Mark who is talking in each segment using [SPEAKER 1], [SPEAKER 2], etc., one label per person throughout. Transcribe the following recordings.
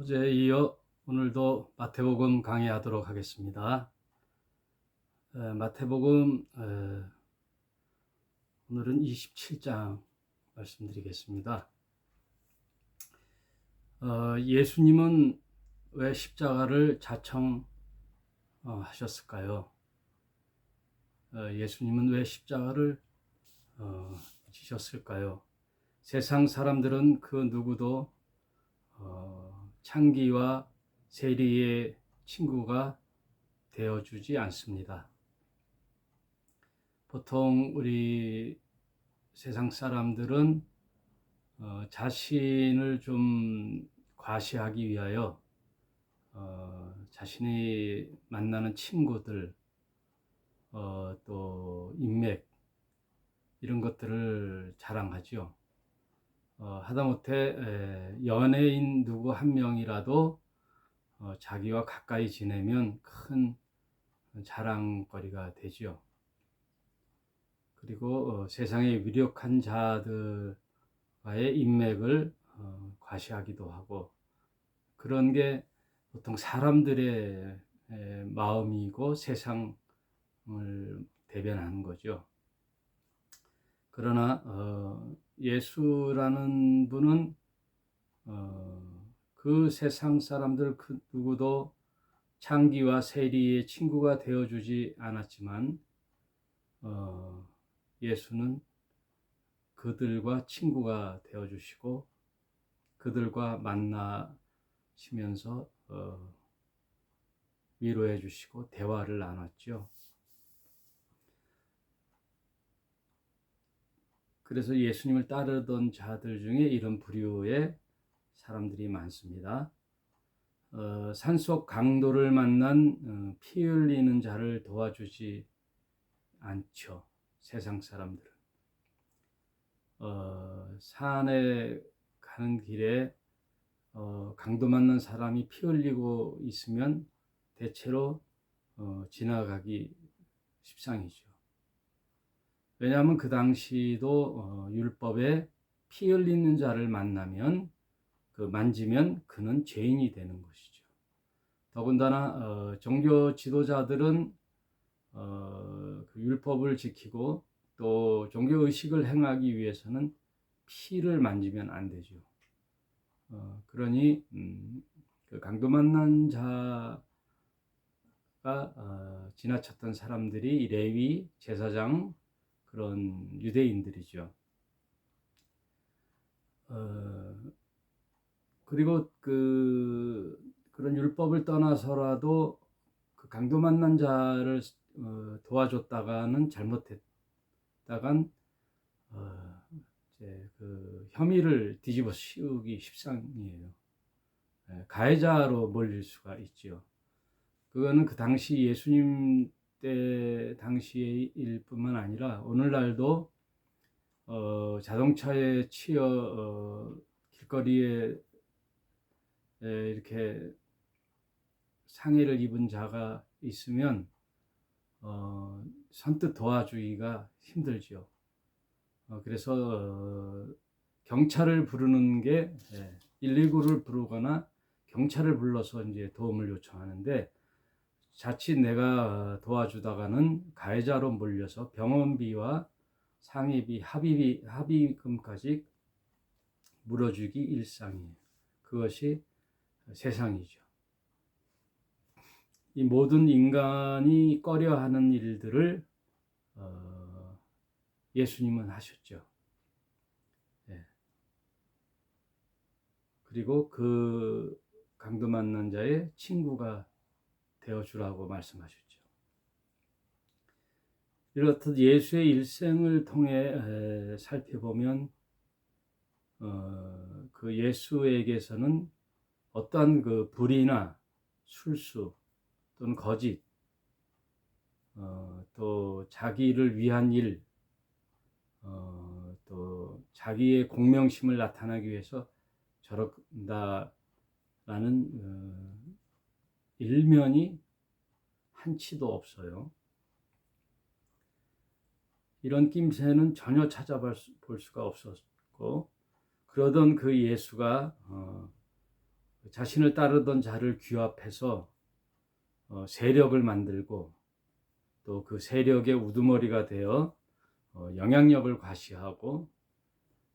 [SPEAKER 1] 어제에 이어 오늘도 마태복음 강의하도록 하겠습니다. 에, 마태복음 에, 오늘은 27장 말씀드리겠습니다. 어, 예수님은 왜 십자가를 자청하셨을까요? 어, 예수님은 왜 십자가를 어, 지셨을까요? 세상 사람들은 그 누구도 어, 창기와 세리의 친구가 되어주지 않습니다. 보통 우리 세상 사람들은 어, 자신을 좀 과시하기 위하여 어, 자신이 만나는 친구들, 어, 또 인맥 이런 것들을 자랑하죠. 어, 하다못해 에, 연예인 누구 한 명이라도 어, 자기와 가까이 지내면 큰 자랑거리가 되지요. 그리고 어, 세상의 위력한 자들과의 인맥을 어, 과시하기도 하고 그런 게 보통 사람들의 에, 마음이고 세상을 대변하는 거죠. 그러나 어, 예수라는 분은 어, 그 세상 사람들 그 누구도 창기와 세리의 친구가 되어주지 않았지만 어, 예수는 그들과 친구가 되어주시고 그들과 만나시면서 어, 위로해 주시고 대화를 나눴죠. 그래서 예수님을 따르던 자들 중에 이런 부류의 사람들이 많습니다. 어, 산속 강도를 만난 어, 피 흘리는 자를 도와주지 않죠. 세상 사람들은. 어, 산에 가는 길에 어, 강도 맞는 사람이 피 흘리고 있으면 대체로 어, 지나가기 십상이죠. 왜냐하면 그 당시도 어, 율법에 피 흘리는 자를 만나면 그 만지면 그는 죄인이 되는 것이죠. 더군다나 어, 종교 지도자들은 어, 그 율법을 지키고 또 종교 의식을 행하기 위해서는 피를 만지면 안 되죠. 어, 그러니 음, 그 강도 만난 어, 지나쳤던 사람들이 레위 제사장 그런 유대인들이죠. 어, 그리고 그 그런 율법을 떠나서라도 그 강도 만난 자를 어, 도와줬다가는 잘못했다간 어, 이제 그 혐의를 뒤집어 씌우기 십상이에요. 예, 가해자로 몰릴 수가 있죠. 그거는 그 당시 예수님 때 당시의 일뿐만 아니라 오늘날도 어, 자동차에 치여 어, 길거리에 에, 이렇게 상해를 입은 자가 있으면 어, 선뜻 도와주기가 힘들죠. 어, 그래서 어, 경찰을 부르는 게 예, 119를 부르거나 경찰을 불러서 이제 도움을 요청하는데 자칫 내가 도와주다가는 가해자로 몰려서 병원비와 상해비, 합의비, 합의금까지 물어주기 일상이에요. 그것이 세상이죠. 이 모든 인간이 꺼려하는 일들을 어, 예수님은 하셨죠. 예. 그리고 그 강도 만난 자의 친구가 되어 주라고 말씀하셨죠. 이렇듯 예수의 일생을 통해 살펴보면 어, 그 예수에게서는 어떠한 그 불의나 술수 또는 거짓 어, 또 자기를 위한 일, 어, 또 자기의 공명심을 나타나기 위해서 저런다라는 어, 일면이 한치도 없어요. 이런 낌새는 전혀 찾아볼 수가 없었고 그러던 그 예수가 어, 그 자신을 따르던 자를 규합해서 어, 세력을 만들고 또 그 세력의 우두머리가 되어 어, 영향력을 과시하고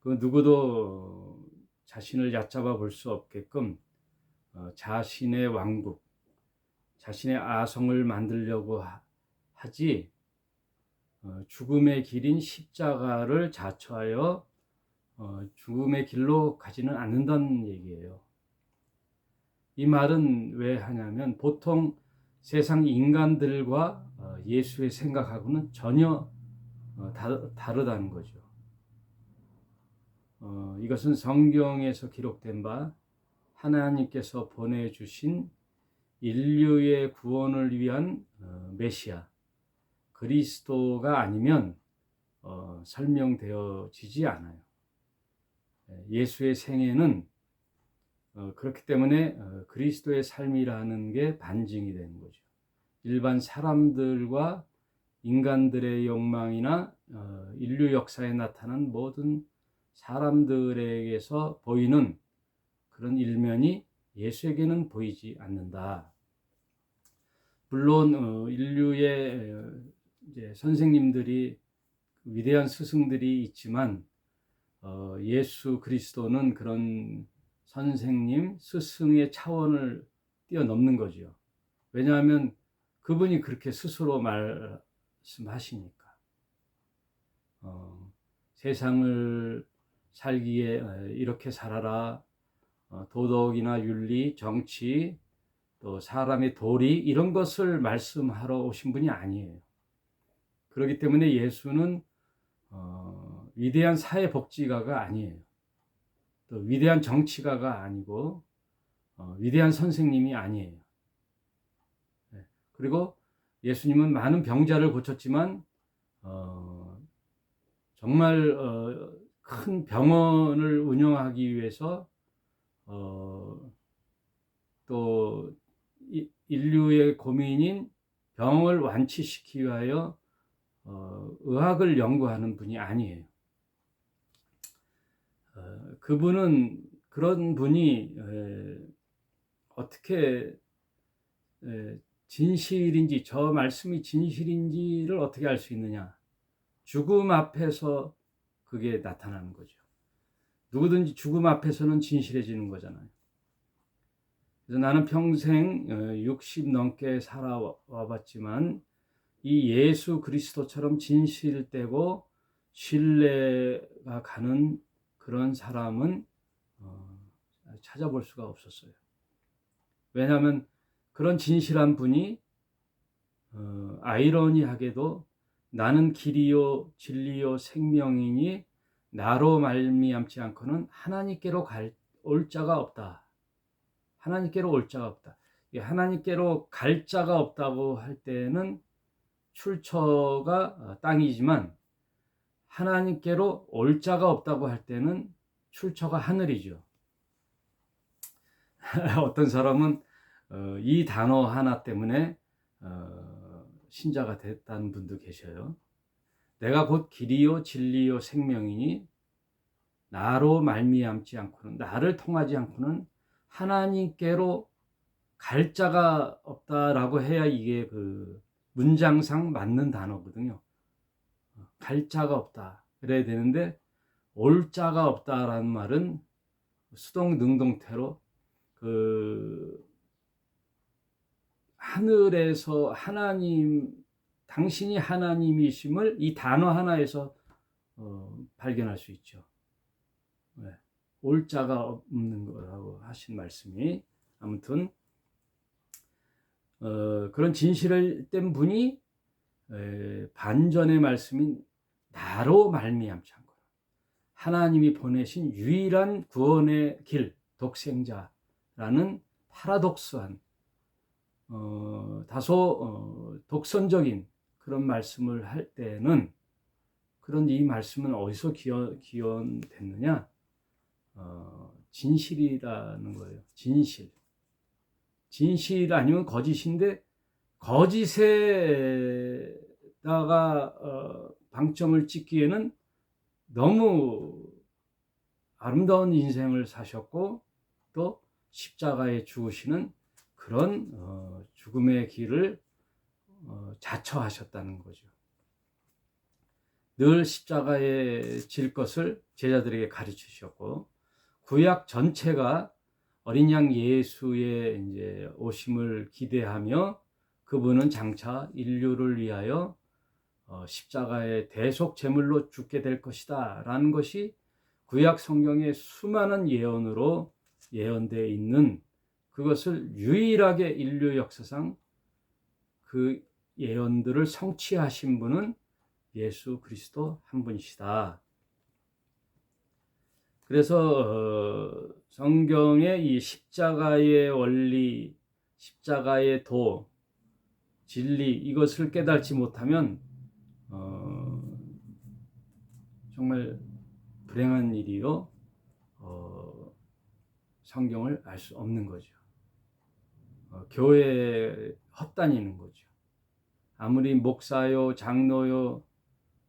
[SPEAKER 1] 그 누구도 자신을 얕잡아 볼 수 없게끔 어, 자신의 왕국, 자신의 아성을 만들려고 하, 하지 어, 죽음의 길인 십자가를 자처하여 어, 죽음의 길로 가지는 않는다는 얘기예요. 이 말은 왜 하냐면 보통 세상 인간들과 어, 예수의 생각하고는 전혀 어, 다르다는 거죠. 어, 이것은 성경에서 기록된 바 하나님께서 보내주신 인류의 구원을 위한 메시아 그리스도가 아니면 설명되어지지 않아요. 예수의 생애는 어, 그렇기 때문에 어, 그리스도의 삶이라는 게 반증이 되는 거죠. 일반 사람들과 인간들의 욕망이나 어, 인류 역사에 나타난 모든 사람들에게서 보이는 그런 일면이 예수에게는 보이지 않는다. 물론 어, 인류의 이제 선생님들이 위대한 스승들이 있지만 어, 예수 그리스도는 그런 선생님, 스승의 차원을 뛰어넘는 거죠. 왜냐하면 그분이 그렇게 스스로 말씀하시니까. 어, 세상을 살기에 어, 이렇게 살아라. 어, 도덕이나 윤리, 정치, 또 사람의 도리 이런 것을 말씀하러 오신 분이 아니에요. 그렇기 때문에 예수는 어, 위대한 사회복지가가 아니에요. 또 위대한 정치가가 아니고 어, 위대한 선생님이 아니에요. 네. 그리고 예수님은 많은 병자를 고쳤지만 어, 정말 어, 큰 병원을 운영하기 위해서 어, 또 인류의 고민인 병을 완치시키기 위하여 어, 의학을 연구하는 분이 아니에요. 어, 그분은 그런 분이 에, 어떻게 에, 진실인지 저 말씀이 진실인지를 어떻게 알 수 있느냐? 죽음 앞에서 그게 나타나는 거죠. 누구든지 죽음 앞에서는 진실해지는 거잖아요. 그래서 나는 평생 60 어, 넘게 살아와 봤지만 이 예수 그리스도처럼 진실되고 신뢰가 가는 그런 사람은 어, 찾아볼 수가 없었어요. 왜냐하면 그런 진실한 분이 어, 아이러니하게도 나는 길이요 진리요 생명이니 나로 말미암지 않고는 하나님께로 갈, 올 자가 없다. 하나님께로 올 자가 없다. 하나님께로 갈 자가 없다고 할 때는 출처가 어, 땅이지만 하나님께로 올 자가 없다고 할 때는 출처가 하늘이죠. 어떤 사람은 어, 이 단어 하나 때문에 어, 신자가 됐다는 분도 계셔요. 내가 곧 길이요 진리요 생명이니 나로 말미암지 않고는 나를 통하지 않고는 하나님께로 갈 자가 없다라고 해야 이게 그 문장상 맞는 단어거든요. 갈 자가 없다. 그래야 되는데 올 자가 없다라는 말은 수동 능동태로 그 하늘에서 하나님 당신이 하나님이심을 이 단어 하나에서 어, 발견할 수 있죠. 네. 올 자가 없는 거라고 하신 말씀이 아무튼 어, 그런 진실을 뗀 분이 에, 반전의 말씀인 나로 말미암지 않고 하나님이 보내신 유일한 구원의 길 독생자라는 파라독스한 어, 다소 어, 독선적인 그런 말씀을 할 때는 그런 이 말씀은 어디서 기원, 기원됐느냐? 어, 진실이라는 거예요. 진실. 진실 아니면 거짓인데 거짓에다가 어, 방점을 찍기에는 너무 아름다운 인생을 사셨고 또 십자가에 죽으시는 그런 어, 죽음의 길을 어, 자처하셨다는 거죠. 늘 십자가에 질 것을 제자들에게 가르치셨고 구약 전체가 어린 양 예수의 이제 오심을 기대하며 그분은 장차 인류를 위하여 어, 십자가의 대속 제물로 죽게 될 것이다 라는 것이 구약 성경의 수많은 예언으로 예언되어 있는 그것을 유일하게 인류 역사상 그 예언들을 성취하신 분은 예수 그리스도 한 분이시다. 그래서 어, 성경의 이 십자가의 원리, 십자가의 도, 진리 이것을 깨달지 못하면 어, 정말 불행한 일이요. 어, 성경을 알 수 없는 거죠. 어, 교회에 헛다니는 거죠. 아무리 목사요, 장로요,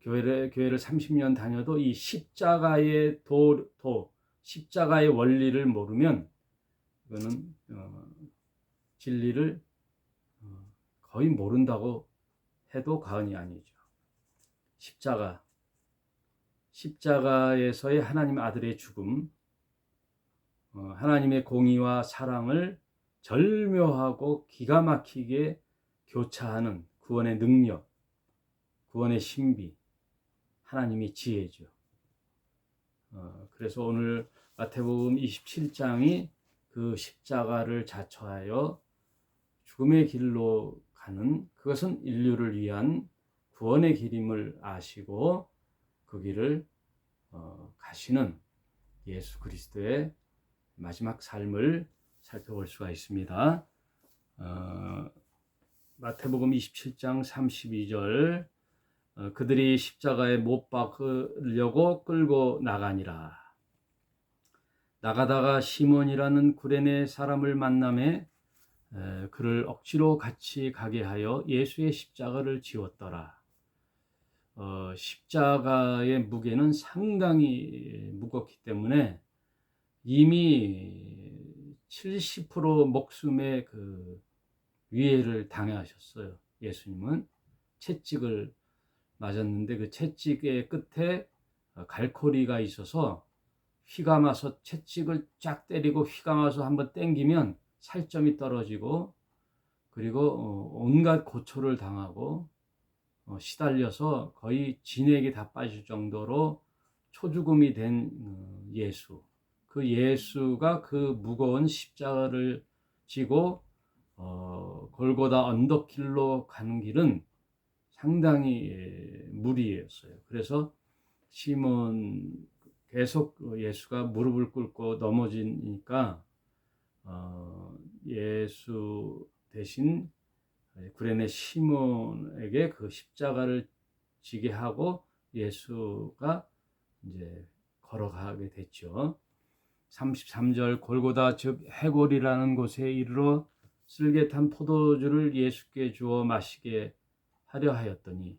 [SPEAKER 1] 교회를, 교회를 30년 다녀도 이 십자가의 도, 도 십자가의 원리를 모르면 이거는 어, 진리를 어, 거의 모른다고 해도 과언이 아니죠. 십자가, 십자가에서의 하나님 아들의 죽음, 어, 하나님의 공의와 사랑을 절묘하고 기가 막히게 교차하는 구원의 능력, 구원의 신비, 하나님의 지혜죠. 어, 그래서 오늘 마태복음 27장이 그 십자가를 자처하여 죽음의 길로 가는 그것은 인류를 위한 구원의 길임을 아시고 그 길을 어, 가시는 예수 그리스도의 마지막 삶을 살펴볼 수가 있습니다. 어, 마태복음 27장 32절 어, 그들이 십자가에 못 박으려고 끌고 나가니라. 나가다가 시몬이라는 구레네 사람을 만남에 에, 그를 억지로 같이 가게 하여 예수의 십자가를 지웠더라. 어, 십자가의 무게는 상당히 무겁기 때문에 이미 70% 목숨의 그 위해를 당하셨어요. 예수님은 채찍을 맞았는데 그 채찍의 끝에 갈코리가 있어서 휘가 마서 채찍을 쫙 때리고 휘가 마서 한번 땡기면 살점이 떨어지고 그리고 어, 온갖 고초를 당하고 어, 시달려서 거의 진액이 다 빠질 정도로 초죽음이 된 어, 예수. 그 예수가 그 무거운 십자가를 지고 어, 골고다 언덕길로 가는 길은 상당히 예, 무리였어요. 그래서 시몬 계속 예수가 무릎을 꿇고 넘어지니까 어, 예수 대신 구레네 시몬에게 그 십자가를 지게 하고 예수가 이제 걸어가게 됐죠. 33절 골고다 즉 해골이라는 곳에 이르러 쓸개탄 포도주를 예수께 주어 마시게 하려 하였더니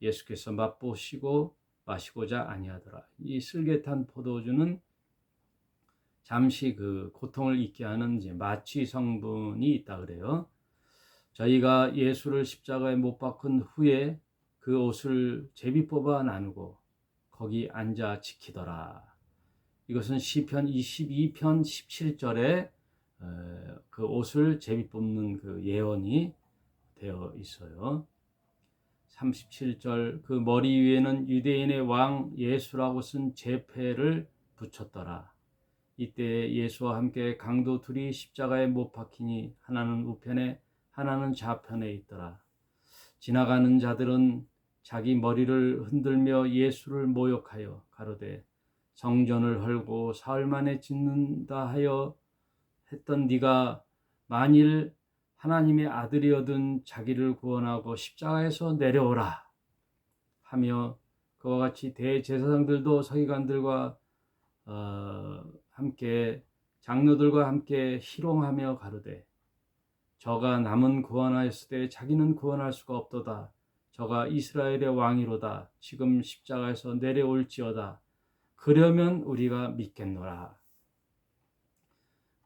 [SPEAKER 1] 예수께서 맛보시고 마시고자 아니하더라. 이 쓸개탄 포도주는 잠시 그 고통을 잊게 하는 이제 마취 성분이 있다 그래요. 저희가 예수를 십자가에 못 박은 후에 그 옷을 제비 뽑아 나누고 거기 앉아 지키더라. 이것은 시편 22편 17절에 그 옷을 제비 뽑는 그 예언이 되어 있어요. 37절 그 머리 위에는 유대인의 왕 예수라고 쓴 제패를 붙였더라. 이때 예수와 함께 강도 둘이 십자가에 못 박히니 하나는 우편에 하나는 좌편에 있더라. 지나가는 자들은 자기 머리를 흔들며 예수를 모욕하여 가로되 성전을 헐고 사흘 만에 짓는다 하여 했던 네가 만일 하나님의 아들이어든 자기를 구원하고 십자가에서 내려오라 하며 그와 같이 대제사장들도 서기관들과 어, 함께 장로들과 함께 희롱하며 가로되 저가 남은 구원하였을 때 자기는 구원할 수가 없도다. 저가 이스라엘의 왕이로다. 지금 십자가에서 내려올지어다. 그러면 우리가 믿겠노라.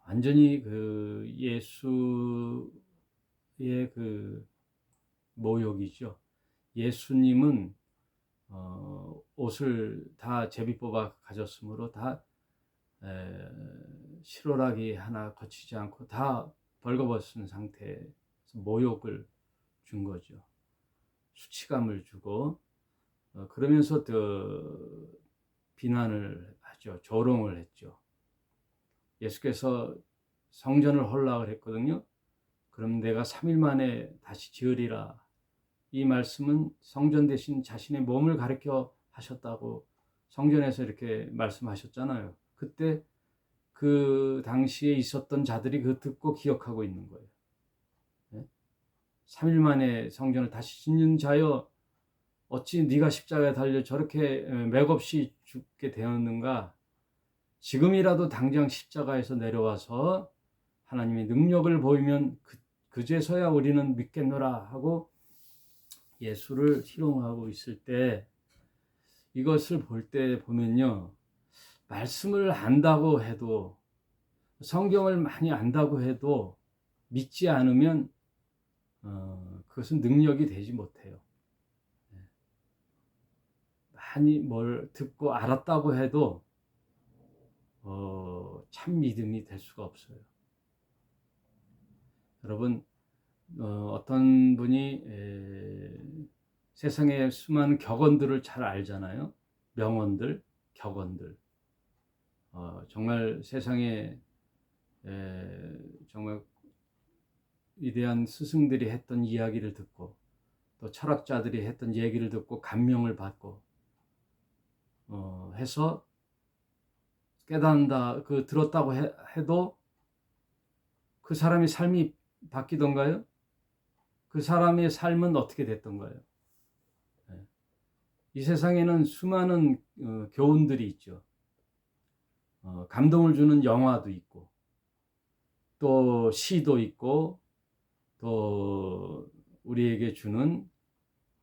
[SPEAKER 1] 완전히 그 예수의 그 모욕이죠. 예수님은 어, 옷을 다 제비 뽑아 가졌으므로 다 에, 실오라기 하나 거치지 않고 다 벌거벗은 상태에서 모욕을 준 거죠. 수치감을 주고 어, 그러면서 또 비난을 하죠. 조롱을 했죠. 예수께서 성전을 헐락을 했거든요. 그럼 내가 3일 만에 다시 지으리라. 이 말씀은 성전 대신 자신의 몸을 가리켜 하셨다고 성전에서 이렇게 말씀하셨잖아요. 그때 그 당시에 있었던 자들이 그 듣고 기억하고 있는 거예요. 네? 3일 만에 성전을 다시 짓는 자여 어찌 네가 십자가에 달려 저렇게 맥없이 죽게 되었는가? 지금이라도 당장 십자가에서 내려와서 하나님의 능력을 보이면 그, 그제서야 우리는 믿겠노라 하고 예수를 희롱하고 있을 때 이것을 볼 때 보면요. 말씀을 안다고 해도 성경을 많이 안다고 해도 믿지 않으면 어, 그것은 능력이 되지 못해요. 네. 많이 뭘 듣고 알았다고 해도 어, 참 믿음이 될 수가 없어요. 여러분 어, 떤 분이 에, 세상의 수많은 격언들을 잘 알잖아요. 명언들, 격언들. 어, 정말 세상에 에, 정말 위대한 스승들이 했던 이야기를 듣고 또 철학자들이 했던 얘기를 듣고 감명을 받고 어, 해서 깨닫는다 그 들었다고 해, 해도 그 사람의 삶이 바뀌던가요? 그 사람의 삶은 어떻게 됐던가요? 네. 이 세상에는 수많은 어, 교훈들이 있죠. 어, 감동을 주는 영화도 있고, 또 시도 있고, 또 우리에게 주는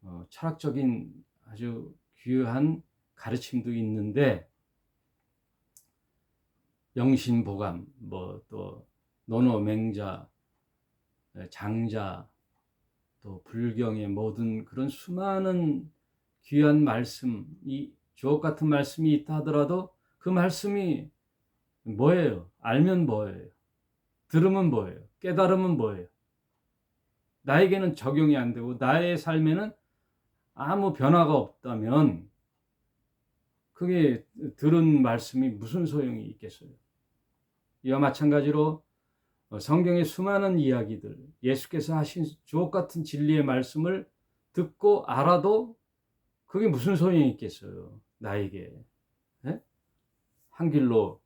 [SPEAKER 1] 어, 철학적인 아주 귀한 가르침도 있는데, 영신보감, 뭐 또 논어맹자, 장자, 또 불경의 모든 그런 수많은 귀한 말씀, 이 주옥 같은 말씀이 있다 하더라도 그 말씀이 뭐예요? 알면 뭐예요? 들으면 뭐예요? 깨달으면 뭐예요? 나에게는 적용이 안 되고 나의 삶에는 아무 변화가 없다면 그게 들은 말씀이 무슨 소용이 있겠어요? 이와 마찬가지로 어, 성경의 수많은 이야기들, 예수께서 하신 주옥 같은 진리의 말씀을 듣고 알아도 그게 무슨 소용이 있겠어요? 나에게. 네? 한 길로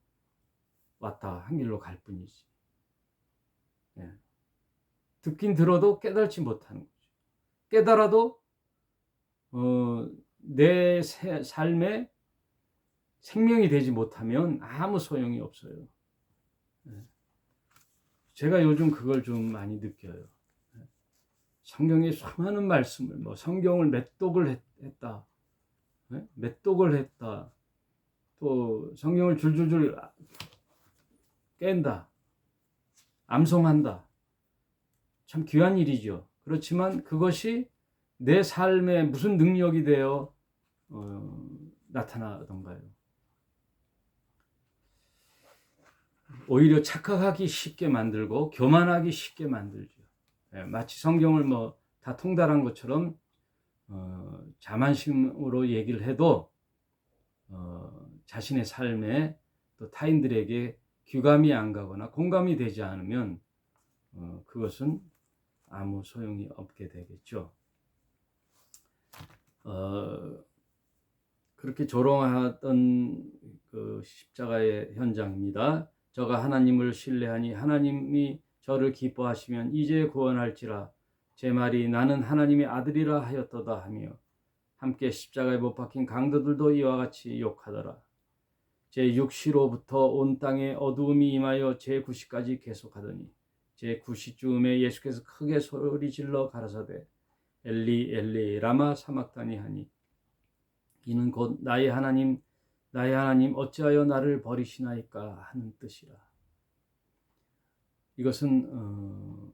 [SPEAKER 1] 왔다, 한 길로 갈 뿐이지. 네. 듣긴 들어도 깨달지 못하는 거죠. 깨달아도 어, 내 삶에 생명이 되지 못하면 아무 소용이 없어요. 네. 제가 요즘 그걸 좀 많이 느껴요. 성경의 수많은 말씀을 뭐 성경을 맷독을 했 다. 네? 맷독을 했다. 또 성경을 줄줄줄 깬다. 암송한다. 참 귀한 일이죠. 그렇지만 그것이 내 삶에 무슨 능력이 되어 어, 나타나던가요? 오히려 착각하기 쉽게 만들고 교만하기 쉽게 만들죠. 예, 마치 성경을 뭐 다 통달한 것처럼 어, 자만심으로 얘기를 해도 어, 자신의 삶에 또 타인들에게 귀감이 안 가거나 공감이 되지 않으면 어, 그것은 아무 소용이 없게 되겠죠. 어, 그렇게 조롱하던 그 십자가의 현장입니다. 저가 하나님을 신뢰하니 하나님이 저를 기뻐하시면 이제 구원할지라 제 말이 나는 하나님의 아들이라 하였도다 하며 함께 십자가에 못 박힌 강도들도 이와 같이 욕하더라. 제 6시로부터 온 땅에 어두움이 임하여 제 9시까지 계속하더니 제 9시쯤에 예수께서 크게 소리 질러 가라사대 엘리 엘리 라마 사막다니 하니 이는 곧 나의 하나님 나의 하나님 어찌하여 나를 버리시나이까 하는 뜻이라. 이것은 어,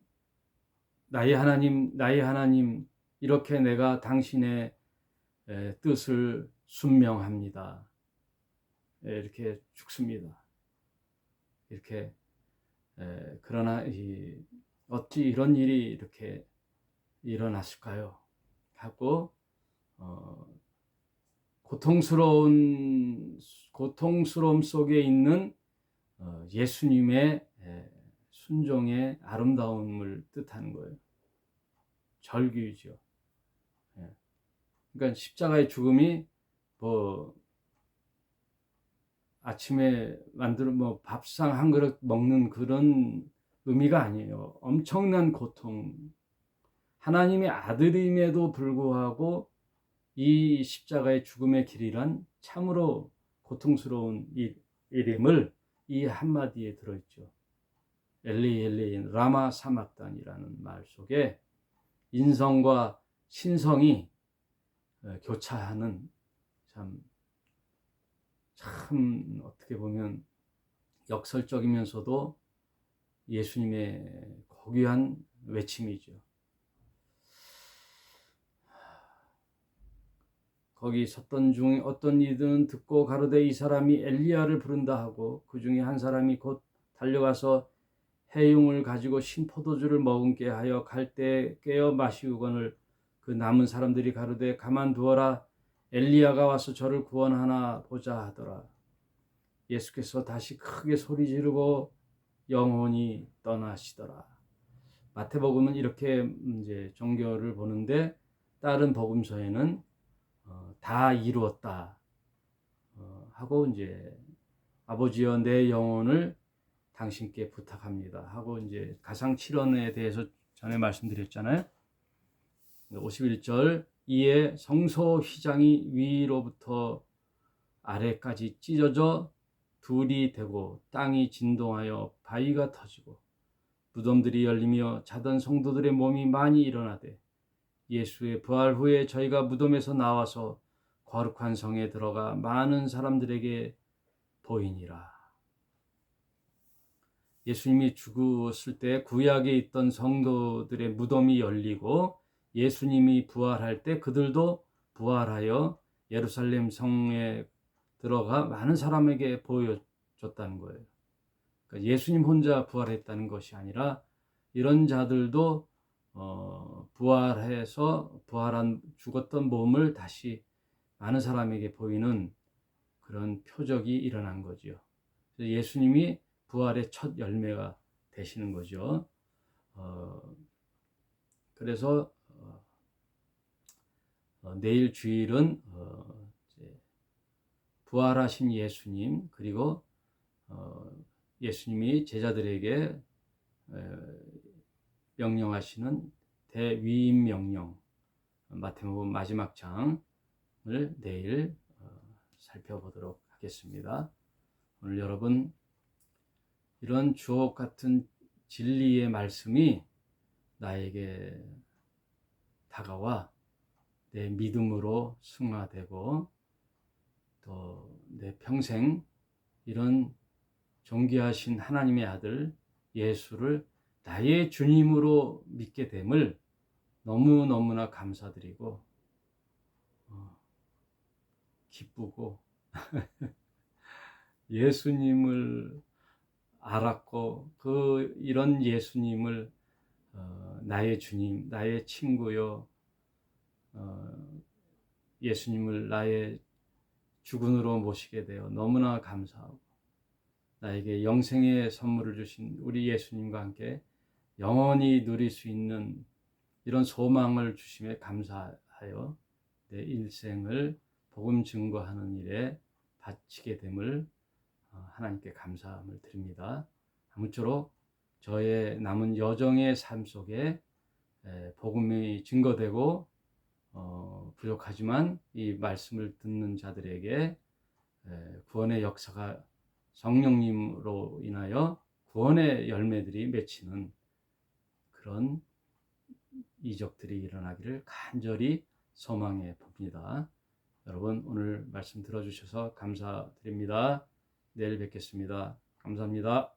[SPEAKER 1] 나의 하나님, 나의 하나님 이렇게 내가 당신의 에, 뜻을 순명합니다. 에, 이렇게 죽습니다. 이렇게 에, 그러나 이, 어찌 이런 일이 이렇게 일어났을까요? 하고 어, 고통스러운 고통스러움 속에 있는 어, 예수님의 에, 순종의 아름다움을 뜻하는 거예요. 절규죠. 예. 그러니까 십자가의 죽음이 뭐 아침에 만들어 뭐 밥상 한 그릇 먹는 그런 의미가 아니에요. 엄청난 고통. 하나님의 아들임에도 불구하고 이 십자가의 죽음의 길이란 참으로 고통스러운 일, 일임을 이 한마디에 들어있죠. 엘리 엘리 라마 사막단이라는 말 속에 인성과 신성이 어, 교차하는 참, 참 어떻게 보면 역설적이면서도 예수님의 고귀한 외침이죠. 거기 섰던 중 어떤 이들은 듣고 가로되 이 사람이 엘리야를 부른다 하고 그 중에 한 사람이 곧 달려가서 해용을 가지고 신포도주를 머금게 하여 갈때 깨어 마시우거늘 그 남은 사람들이 가로되 가만두어라. 엘리야가 와서 저를 구원하나 보자 하더라. 예수께서 다시 크게 소리 지르고 영혼이 떠나시더라. 마태복음은 이렇게 이제 종교를 보는데 다른 복음서에는 어, 다 이루었다 어, 하고 이제 아버지여 내 영혼을 당신께 부탁합니다. 하고 이제 가상 7원에 대해서 전에 말씀드렸잖아요. 51절 이에 성소 휘장이 위로부터 아래까지 찢어져 둘이 되고 땅이 진동하여 바위가 터지고 무덤들이 열리며 자던 성도들의 몸이 많이 일어나되 예수의 부활 후에 저희가 무덤에서 나와서 거룩한 성에 들어가 많은 사람들에게 보이니라. 예수님이 죽었을 때 구약에 있던 성도들의 무덤이 열리고 예수님이 부활할 때 그들도 부활하여 예루살렘 성에 들어가 많은 사람에게 보여줬다는 거예요. 그러니까 예수님 혼자 부활했다는 것이 아니라 이런 자들도 어, 부활해서 부활한 죽었던 몸을 다시 많은 사람에게 보이는 그런 표적이 일어난 거죠. 예수님이 부활의 첫 열매가 되시는 거죠. 어, 그래서 어, 어, 내일 주일은 어, 부활하신 예수님 그리고 어, 예수님이 제자들에게 명령하시는 대위임 명령 마태복음 마지막 장 을 내일 어, 살펴보도록 하겠습니다. 오늘 여러분 이런 주옥 같은 진리의 말씀이 나에게 다가와 내 믿음으로 승화되고 또 내 평생 이런 존귀하신 하나님의 아들 예수를 나의 주님으로 믿게 됨을 너무너무나 감사드리고 어, 기쁘고 예수님을 알았고 그 이런 예수님을 어, 나의 주님, 나의 친구요, 어, 예수님을 나의 주군으로 모시게 되어 너무나 감사하고 나에게 영생의 선물을 주신 우리 예수님과 함께 영원히 누릴 수 있는 이런 소망을 주심에 감사하여 내 일생을 복음 증거하는 일에 바치게 됨을 어, 하나님께 감사함을 드립니다. 아무쪼록 저의 남은 여정의 삶 속에 복음이 증거되고 어, 부족하지만 이 말씀을 듣는 자들에게 구원의 역사가 성령님으로 인하여 구원의 열매들이 맺히는 그런 이적들이 일어나기를 간절히 소망해 봅니다. 여러분 오늘 말씀 들어주셔서 감사드립니다. 내일 뵙겠습니다. 감사합니다.